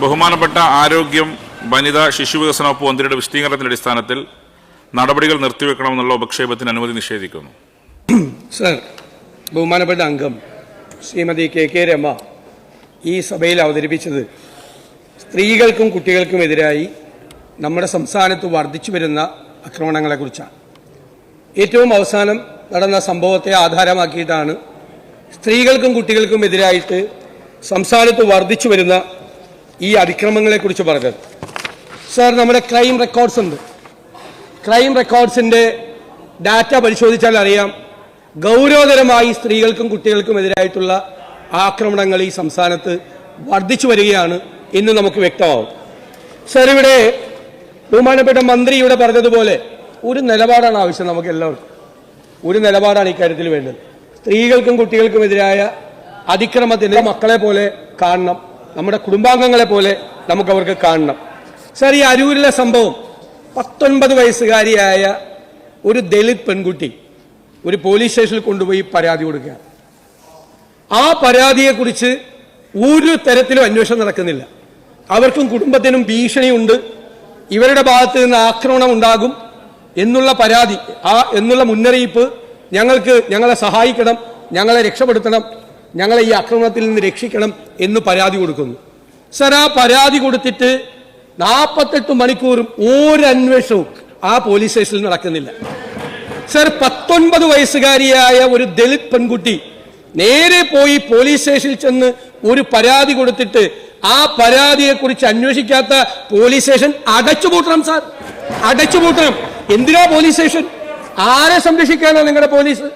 ബഹുമാനപ്പെട്ട ആരോഗ്യം വനിതാ ശിശുവികസന വകുപ്പ് മന്ത്രിയുടെ വിശദീകരണത്തിന്റെ അടിസ്ഥാനത്തിൽ നടപടികൾ നിർത്തിവെക്കണമെന്നുള്ള ഉപക്ഷേപത്തിന് അനുമതി നിഷേധിക്കുന്നു. സർ ബഹുമാനപ്പെട്ട അംഗം ശ്രീമതി കെ കെ രമ ഈ സഭയിൽ അവതരിപ്പിച്ചത് സ്ത്രീകൾക്കും കുട്ടികൾക്കും എതിരായി നമ്മുടെ സംസ്ഥാനത്ത് വർദ്ധിച്ചു വരുന്ന ആക്രമണങ്ങളെക്കുറിച്ചാണ് ഏറ്റവും അവസാനം നടന്ന സംഭവത്തെ ആധാരമാക്കിയിട്ടാണ് സ്ത്രീകൾക്കും കുട്ടികൾക്കും എതിരായിട്ട് സംസ്ഥാനത്ത് വർദ്ധിച്ചു വരുന്ന ഈ അതിക്രമങ്ങളെ കുറിച്ച് പറഞ്ഞത്. സാർ നമ്മുടെ ക്രൈം റെക്കോർഡ്സ് ഉണ്ട്. ക്രൈം റെക്കോർഡ്സിന്റെ ഡാറ്റ പരിശോധിച്ചാൽ അറിയാം ഗൗരവതരമായി സ്ത്രീകൾക്കും കുട്ടികൾക്കും എതിരായിട്ടുള്ള ആക്രമണങ്ങൾ ഈ സംസ്ഥാനത്ത് വർദ്ധിച്ചു വരികയാണ് എന്ന് നമുക്ക് വ്യക്തമാവും. സർ ഇവിടെ ബഹുമാനപ്പെട്ട മന്ത്രി ഇവിടെ പറഞ്ഞതുപോലെ ഒരു നിലപാടാണ് ആവശ്യം നമുക്ക് എല്ലാവർക്കും. ഒരു നിലപാടാണ് ഇക്കാര്യത്തിൽ വേണ്ടത്. സ്ത്രീകൾക്കും കുട്ടികൾക്കും എതിരായ അതിക്രമത്തിന് മക്കളെ പോലെ കാണണം. നമ്മുടെ കുടുംബാംഗങ്ങളെ പോലെ നമുക്ക് അവർക്ക് കാണണം. സാർ ഈ അരൂരിലെ സംഭവം പത്തൊൻപത് വയസ്സുകാരിയായ ഒരു ദളിത് പെൺകുട്ടി ഒരു പോലീസ് സ്റ്റേഷനിൽ കൊണ്ടുപോയി പരാതി കൊടുക്കുക ആ പരാതിയെക്കുറിച്ച് ഒരു തരത്തിലും അന്വേഷണം നടക്കുന്നില്ല. അവർക്കും കുടുംബത്തിനും ഭീഷണിയുണ്ട്. ഇവരുടെ ഭാഗത്ത് നിന്ന് ആക്രമണം ഉണ്ടാകും എന്നുള്ള പരാതി ആ എന്നുള്ള മുന്നറിയിപ്പ് ഞങ്ങൾക്ക് ഞങ്ങളെ സഹായിക്കണം ഞങ്ങളെ രക്ഷപ്പെടുത്തണം ഞങ്ങളെ ഈ ആക്രമണത്തിൽ നിന്ന് രക്ഷിക്കണം എന്ന് പരാതി കൊടുക്കുന്നു. സർ ആ പരാതി കൊടുത്തിട്ട് നാൽപ്പത്തെട്ട് മണിക്കൂറും ഒരു അന്വേഷണവും ആ പോലീസ് സ്റ്റേഷനിൽ നടക്കുന്നില്ല. സർ പത്തൊൻപത് വയസ്സുകാരിയായ ഒരു ദളിത് പെൺകുട്ടി നേരെ പോയി പോലീസ് സ്റ്റേഷനിൽ ചെന്ന് ഒരു പരാതി കൊടുത്തിട്ട് ആ പരാതിയെക്കുറിച്ച് അന്വേഷിക്കാത്ത പോലീസ് സ്റ്റേഷൻ അടച്ചുപൂട്ടണം സാർ. അടച്ചുപൂട്ടണം എന്തിനാ പോലീസ് സ്റ്റേഷൻ? ആരെ സംരക്ഷിക്കാനാണ് നിങ്ങളുടെ പോലീസ്?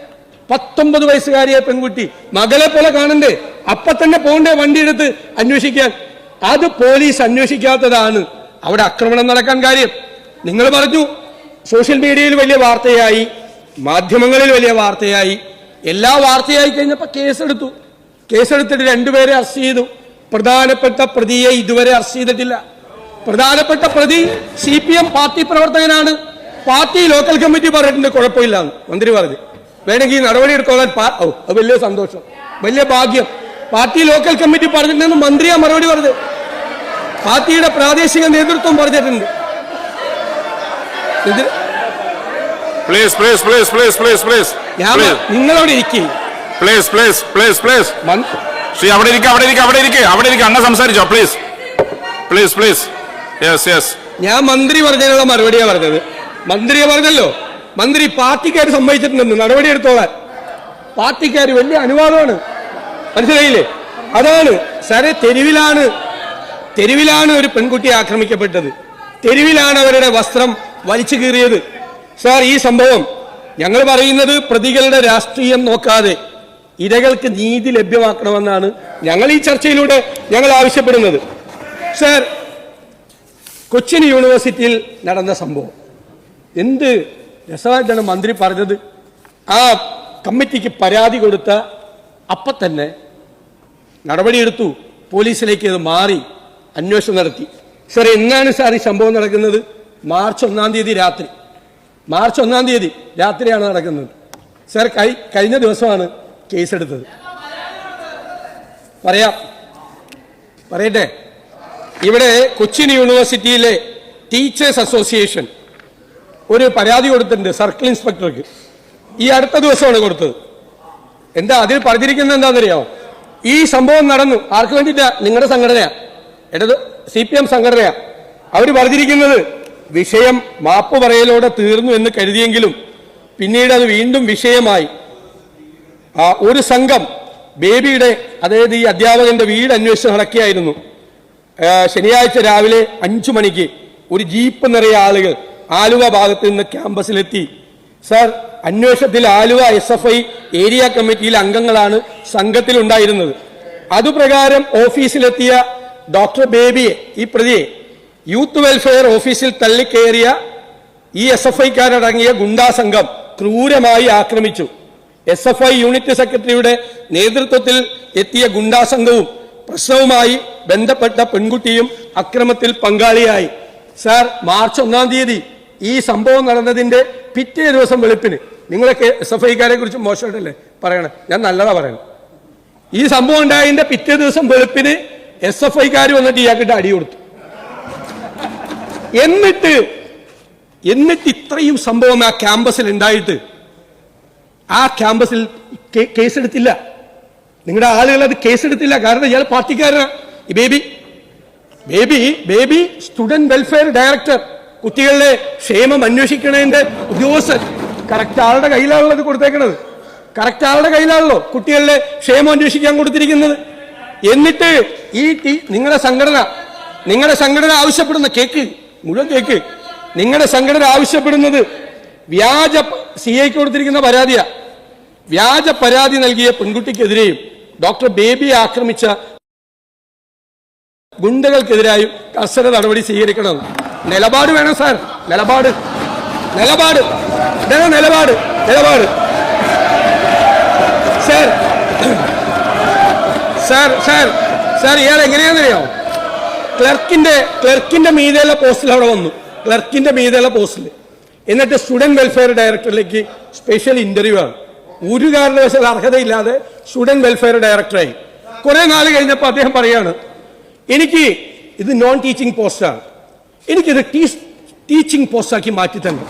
പത്തൊമ്പത് വയസ്സുകാരിയായ പെൺകുട്ടി മകളെ പോലെ കാണണ്ടേ? അപ്പൊ തന്നെ പോകണ്ടേ വണ്ടി എടുത്ത് അന്വേഷിക്കാൻ? അത് പോലീസ് അന്വേഷിക്കാത്തതാണ്. അവിടെ ആക്രമണം നടക്കാൻ കാര്യം. നിങ്ങൾ പറഞ്ഞു സോഷ്യൽ മീഡിയയിൽ വലിയ വാർത്തയായി മാധ്യമങ്ങളിൽ വലിയ വാർത്തയായി. എല്ലാ വാർത്തയായി കഴിഞ്ഞപ്പോൾ കേസെടുത്തു. കേസെടുത്തിട്ട് രണ്ടുപേരെ അറസ്റ്റ് ചെയ്തു. പ്രധാനപ്പെട്ട പ്രതിയെ ഇതുവരെ അറസ്റ്റ് ചെയ്തിട്ടില്ല. പ്രധാനപ്പെട്ട പ്രതി സി പാർട്ടി പ്രവർത്തകനാണ്. പാർട്ടി ലോക്കൽ കമ്മിറ്റി പറഞ്ഞിട്ടുണ്ട് കുഴപ്പമില്ല മന്ത്രി പറഞ്ഞു. വേണമെങ്കിൽ നടപടി എടുത്തോളാൻ ഓ അത് വലിയ സന്തോഷം. വലിയ ഭാഗ്യം. പാർട്ടി ലോക്കൽ കമ്മിറ്റി പറഞ്ഞിട്ടുണ്ടെന്ന് മന്ത്രിയാ മറുപടി പറഞ്ഞത്. പാർട്ടിയുടെ പ്രാദേശിക നേതൃത്വം പറഞ്ഞിട്ടുണ്ട്. നിങ്ങളോട് ഇരിക്കും. Please please please please Shri അവിടെ ഇരിക്കുക അവിടെ ഇരിക്കുക അവിടെ ഇരിക്കുക അവിടെ ഇരിക്കുക അങ്ങ് സംസാരിച്ചോ please please please yes yes ഞാൻ മന്ത്രി പറഞ്ഞതിനുള്ള മറുപടിയാണ് പറഞ്ഞത്. മന്ത്രിയെ പറഞ്ഞല്ലോ. മന്ത്രി പാർട്ടിക്കാർ സമ്മതിച്ചിട്ടുണ്ടെന്ന് നടപടി എടുത്തോളാൻ പാർട്ടിക്കാർ വലിയ അനുവാദമാണ്. മനസ്സിലായില്ലേ? അതാണ് സാറേ തെരുവിലാണ് തെരുവിലാണ് ഒരു പെൺകുട്ടി ആക്രമിക്കപ്പെട്ടത്. തെരുവിലാണ് അവരുടെ വസ്ത്രം വലിച്ചു കീറിയത്. സാർ ഈ സംഭവം ഞങ്ങൾ പറയുന്നത് പ്രതികളുടെ രാഷ്ട്രീയം നോക്കാതെ ഇരകൾക്ക് നീതി ലഭ്യമാക്കണമെന്നാണ് ഞങ്ങൾ ഈ ചർച്ചയിലൂടെ ഞങ്ങൾ ആവശ്യപ്പെടുന്നത്. സാർ കൊച്ചിൻ യൂണിവേഴ്സിറ്റിയിൽ നടന്ന സംഭവം. എന്ത് രസമായിട്ടാണ് മന്ത്രി പറഞ്ഞത്. ആ കമ്മിറ്റിക്ക് പരാതി കൊടുത്ത അപ്പം തന്നെ നടപടിയെടുത്തു. പോലീസിലേക്ക് അത് മാറി അന്വേഷണം നടത്തി. സാർ എന്നാണ് സാർ ഈ സംഭവം നടക്കുന്നത്? മാർച്ച് ഒന്നാം തീയതി രാത്രി. മാർച്ച് ഒന്നാം തീയതി രാത്രിയാണ് നടക്കുന്നത്. സാർ കഴി കഴിഞ്ഞ ദിവസമാണ് കേസെടുത്തത്. പറയാം. പറയട്ടെ. ഇവിടെ കൊച്ചിൻ യൂണിവേഴ്സിറ്റിയിലെ ടീച്ചേഴ്സ് അസോസിയേഷൻ ഒരു പരാതി കൊടുത്തിട്ടുണ്ട് സർക്കിൾ ഇൻസ്പെക്ടർക്ക്. ഈ അടുത്ത ദിവസമാണ് കൊടുത്തത്. എന്താ അതിൽ പറഞ്ഞിരിക്കുന്നത് എന്താണെന്നറിയാമോ ഈ സംഭവം നടന്നു. ആർക്ക് വേണ്ടിയിട്ടാ? നിങ്ങളുടെ സംഘടനയാ. ഇടത് സി പി എം സംഘടനയാ. അവർ പറഞ്ഞിരിക്കുന്നത് വിഷയം മാപ്പ് പറയലോടെ തീർന്നു എന്ന് കരുതിയെങ്കിലും പിന്നീട് അത് വീണ്ടും വിഷയമായി. ഒരു സംഘം ബേബിയുടെ അതായത് ഈ അധ്യാപകന്റെ വീട് അന്വേഷിച്ച് നടക്കുകയായിരുന്നു. ശനിയാഴ്ച രാവിലെ അഞ്ചു മണിക്ക് ഒരു ജീപ്പ് നിറയെ ആളുകൾ ആലുവ ഭാഗത്ത് നിന്ന് ക്യാമ്പസിലെത്തി. സർ അന്വേഷണത്തിൽ Aluva S F I area കമ്മിറ്റിയിലെ അംഗങ്ങളാണ് സംഘത്തിൽ ഉണ്ടായിരുന്നത് അതുപ്രകാരം ഓഫീസിലെത്തിയ ഡോക്ടർ ബേബിയെ ഈ പ്രതിയെ യൂത്ത് വെൽഫെയർ ഓഫീസിൽ തള്ളിക്കയറിയ ഈ എസ് എഫ് ഐക്കാരടങ്ങിയ ഗുണ്ടാ സംഘം ക്രൂരമായി ആക്രമിച്ചു. എസ് എഫ് ഐ യൂണിറ്റ് സെക്രട്ടറിയുടെ നേതൃത്വത്തിൽ എത്തിയ ഗുണ്ടാ സംഘവും പ്രശ്നവുമായി ബന്ധപ്പെട്ട പെൺകുട്ടിയും അക്രമത്തിൽ പങ്കാളിയായി. സാർ മാർച്ച് ഒന്നാം തീയതി ഈ സംഭവം നടന്നതിന്റെ പിറ്റേ ദിവസം വെളുപ്പിന്. നിങ്ങളൊക്കെ എസ് എഫ് ഐക്കാരെ കുറിച്ച് മോശമായിട്ടല്ലേ പറയണേ? ഞാൻ നല്ലതാ പറയണം. ഈ സംഭവം ഉണ്ടായതിന്റെ പിറ്റേ ദിവസം വെളുപ്പിന് എസ് എഫ് ഐക്കാർ വന്നിട്ട് ഇയാൾക്കിട്ട് അടി കൊടുത്തു. എന്നിട്ട് എന്നിട്ട് ഇത്രയും സംഭവം ആ ക്യാമ്പസിൽ ഉണ്ടായിട്ട് ആ ക്യാമ്പസിൽ കേസെടുത്തില്ല. നിങ്ങളുടെ ആളുകൾ അത് കേസെടുത്തില്ല. കാരണം ഇയാൾ പാർട്ടിക്കാരനാ. Baby baby baby student welfare director. കുട്ടികളുടെ ക്ഷേമം അന്വേഷിക്കണതിന്റെ ഉദ്യോഗസ്ഥൻ കറക്റ്റ് ആളുടെ കയ്യിലാണല്ലോ ഇത് കൊടുത്തേക്കണത്. കറക്റ്റ് ആളുടെ കയ്യിലാണല്ലോ കുട്ടികളുടെ ക്ഷേമം അന്വേഷിക്കാൻ കൊടുത്തിരിക്കുന്നത്. എന്നിട്ട് ഈ നിങ്ങളുടെ സംഘടന നിങ്ങളുടെ സംഘടന ആവശ്യപ്പെടുന്ന കേക്ക് മുഴുവൻ കേക്ക് നിങ്ങളുടെ സംഘടന ആവശ്യപ്പെടുന്നത് വ്യാജ സി ഐക്ക് കൊടുത്തിരിക്കുന്ന പരാതിയാ. വ്യാജ പരാതി നൽകിയ പെൺകുട്ടിക്കെതിരെയും ഡോക്ടർ ബേബിയെ ആക്രമിച്ച ഗുണ്ടകൾക്കെതിരായും കർശന നടപടി സ്വീകരിക്കണം നിലപാട് വേണം സാർ. നിലപാട്. നിലപാട്. ഇതാണ് നിലപാട്. നിലപാട്. സാർ. Sir sir. സാർ ഇയാൾ എങ്ങനെയാണെന്നറിയാമോ ക്ലർക്കിന്റെ ക്ലർക്കിന്റെ മീതെയുള്ള പോസ്റ്റിൽ അവിടെ വന്നു. ക്ലർക്കിന്റെ മീതെയുള്ള പോസ്റ്റിൽ. എന്നിട്ട് സ്റ്റുഡന്റ് വെൽഫെയർ ഡയറക്ടറിലേക്ക് സ്പെഷ്യൽ ഇന്റർവ്യൂ ആണ്. ഒരു കാരണവശാൽ അർഹതയില്ലാതെ സ്റ്റുഡന്റ് വെൽഫെയർ ഡയറക്ടറായി. കുറേ നാൾ കഴിഞ്ഞപ്പോൾ അദ്ദേഹം പറയാണ് എനിക്ക് ഇത് നോൺ ടീച്ചിങ് പോസ്റ്റാണ് എനിക്കിത് ടീച്ചിങ് പോസ്റ്റാക്കി മാറ്റി തന്നെ.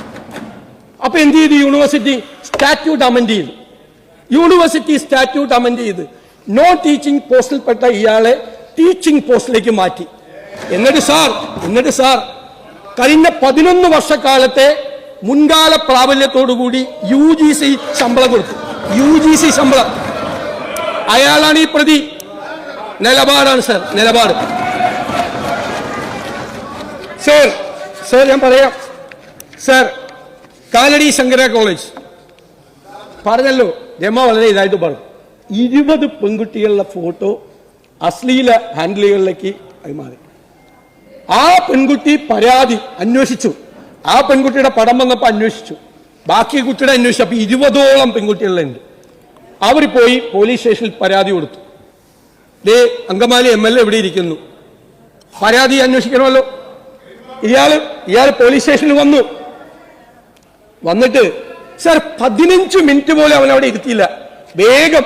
അപ്പൊ എന്ത് ചെയ്തു? യൂണിവേഴ്സിറ്റി സ്റ്റാറ്റ്യൂട്ട് അമെൻഡ് ചെയ്തു. യൂണിവേഴ്സിറ്റി സ്റ്റാറ്റ്യൂട്ട് അമെൻഡ് ചെയ്ത് നോ ടീച്ചിങ് പോസ്റ്റിൽപ്പെട്ട ഇയാളെ ടീച്ചിങ് പോസ്റ്റിലേക്ക് മാറ്റി. എന്നിട്ട് സാർ എന്നിട്ട് സാർ കഴിഞ്ഞ പതിനൊന്ന് വർഷക്കാലത്തെ മുൻകാല പ്രാബല്യത്തോടുകൂടി യു ജി സി ശമ്പളം കൊടുത്തു. യു ജി സി ശമ്പളം. അയാളാണ് ഈ പ്രതി. നിലപാടാണ് സാർ നിലപാട്. സാർ സാർ ഞാൻ പറയാം. സാർ കാലടി ശങ്കര കോളേജ് പറഞ്ഞല്ലോ രമ വളരെ ഇതായിട്ട് പറഞ്ഞു. ഇരുപത് പെൺകുട്ടികളുടെ ഫോട്ടോ അശ്ലീല ഹാൻഡിലുകളിലേക്ക് കൈമാറി ആ പെൺകുട്ടി പരാതി അന്വേഷിച്ചു. ആ പെൺകുട്ടിയുടെ പടം വന്നപ്പോൾ അന്വേഷിച്ചു. ബാക്കി കുട്ടിയുടെ അന്വേഷിച്ചു. അപ്പൊ ഇരുപതോളം പെൺകുട്ടികളുണ്ട്. അവർ പോയി പോലീസ് സ്റ്റേഷനിൽ പരാതി കൊടുത്തു. ദേ അങ്കമാലി എം എൽ എ ഇവിടെ ഇരിക്കുന്നു? പരാതി അന്വേഷിക്കണമല്ലോ. ഇയാൾ ഇയാൾ പോലീസ് സ്റ്റേഷനിൽ വന്നു. വന്നിട്ട് സർ പതിനഞ്ച് മിനിറ്റ് പോലും അവൻ അവിടെ ഇരുത്തിയില്ല. വേഗം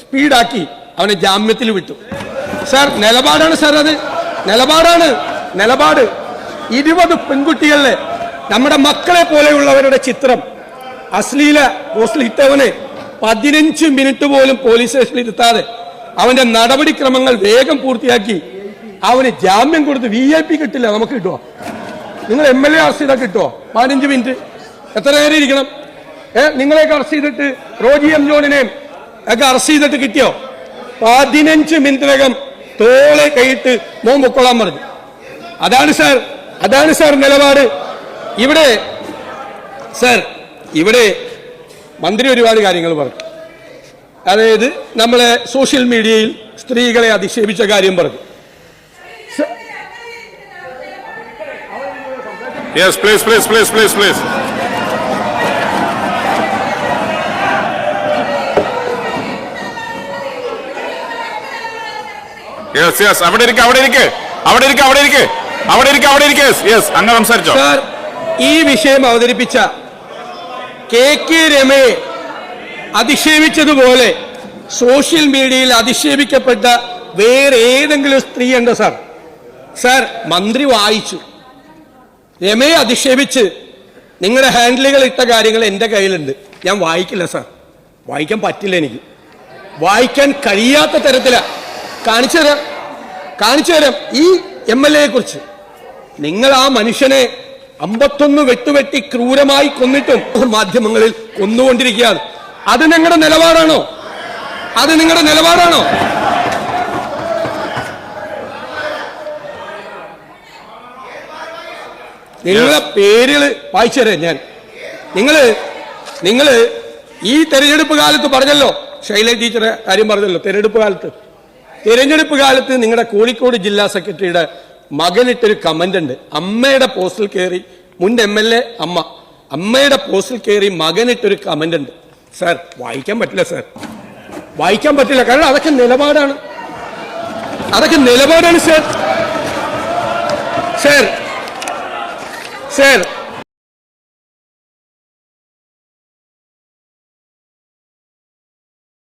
സ്പീഡാക്കി അവനെ ജാമ്യത്തിൽ വിട്ടു. സർ നിലപാടാണ് സർ അത്. നിലപാടാണ് നിലപാട്. ഇരുപത് പെൺകുട്ടികളിലെ നമ്മുടെ മക്കളെ പോലെയുള്ളവരുടെ ചിത്രം. അശ്ലീല ഇട്ടവന് പതിനഞ്ച് മിനിറ്റ് പോലും പോലീസ് സ്റ്റേഷനിൽ ഇരുത്താതെ അവന്റെ നടപടിക്രമങ്ങൾ വേഗം പൂർത്തിയാക്കി അവന് ജാമ്യം കൊടുത്ത് വി ഐ പി കിട്ടില്ല നമുക്ക് കിട്ടുമോ നിങ്ങൾ എം എൽ എ അറസ്റ്റ് ചെയ്താൽ കിട്ടുമോ പതിനഞ്ച് മിനിറ്റ്. എത്ര നേരം ഇരിക്കണം? ഏ നിങ്ങളെയൊക്കെ അറസ്റ്റ് ചെയ്തിട്ട് റോജി എം ജോണിനെയും ഒക്കെ അറസ്റ്റ് ചെയ്തിട്ട് കിട്ടിയോ? പതിനഞ്ച് മിനിറ്റിനകം തോളെ കൈയിട്ട് മോൻ പൊക്കോളാൻ പറഞ്ഞു. അതാണ് സാർ അതാണ് സാർ നിലപാട്. ഇവിടെ സാർ ഇവിടെ മന്ത്രി ഒരുപാട് കാര്യങ്ങൾ പറഞ്ഞു. അതായത് നമ്മളെ സോഷ്യൽ മീഡിയയിൽ സ്ത്രീകളെ അധിക്ഷേപിച്ച കാര്യം പറഞ്ഞു. Yes please, please, please, please, please. Yes yes അവിടെ ഇരിക്കെ അവിടെ ഇരിക്കെ അവിടെ ഇരിക്കെ അവിടെ ഇരിക്കെ അവിടെ ഇരിക്കെ അവിടെ ഇരിക്കെ. യെസ് അങ്ങ് സംസാരിച്ചോ. സാർ ഈ വിഷയം അവതരിപ്പിച്ച കെ കെ രമയെ അധിക്ഷേപിച്ചതുപോലെ സോഷ്യൽ മീഡിയയിൽ അധിക്ഷേപിക്കപ്പെട്ട വേറെ ഏതെങ്കിലും സ്ത്രീ ഉണ്ടോ സാർ സാർ മന്ത്രി വായിച്ചു. രമയെ അധിക്ഷേപിച്ച് നിങ്ങളുടെ ഹാൻഡിലുകൾ ഇട്ട കാര്യങ്ങൾ എന്റെ കയ്യിലുണ്ട്. ഞാൻ വായിക്കില്ല സാർ വായിക്കാൻ പറ്റില്ല എനിക്ക്. വായിക്കാൻ കഴിയാത്ത തരത്തില. കാണിച്ചു തരാം. കാണിച്ചു തരാം. ഈ എം എൽ എയെ കുറിച്ച്. നിങ്ങൾ ആ മനുഷ്യനെ അമ്പത്തൊന്ന് വെട്ടുവെട്ടി ക്രൂരമായി കൊന്നിട്ടും മാധ്യമങ്ങളിൽ കൊന്നുകൊണ്ടിരിക്കുകയാണ്. അത് നിങ്ങളുടെ നിലപാടാണോ? അത് നിങ്ങളുടെ നിലപാടാണോ? നിങ്ങളെ പേരുകൾ വായിച്ചു തരാം ഞാൻ. നിങ്ങൾ നിങ്ങൾ ഈ തെരഞ്ഞെടുപ്പ് കാലത്ത് പറഞ്ഞല്ലോ ശൈല ടീച്ചറെ കാര്യം പറഞ്ഞല്ലോ തെരഞ്ഞെടുപ്പ് കാലത്ത്. തെരഞ്ഞെടുപ്പ് കാലത്ത് നിങ്ങളുടെ കോഴിക്കോട് ജില്ലാ സെക്രട്ടറിയുടെ മകനിട്ടൊരു കമന്റ് ഉണ്ട്. അമ്മയുടെ പോസ്റ്റിൽ കയറി മുൻ എം എൽ എ അമ്മ അമ്മയുടെ പോസ്റ്റിൽ കയറി മകനിട്ടൊരു കമന്റ് ഉണ്ട്. സാർ വായിക്കാൻ പറ്റില്ല സാർ വായിക്കാൻ പറ്റില്ല കാരണം അതൊക്കെ നിലപാടാണ്. അതൊക്കെ നിലപാടാണ് സാർ സാർ സാർ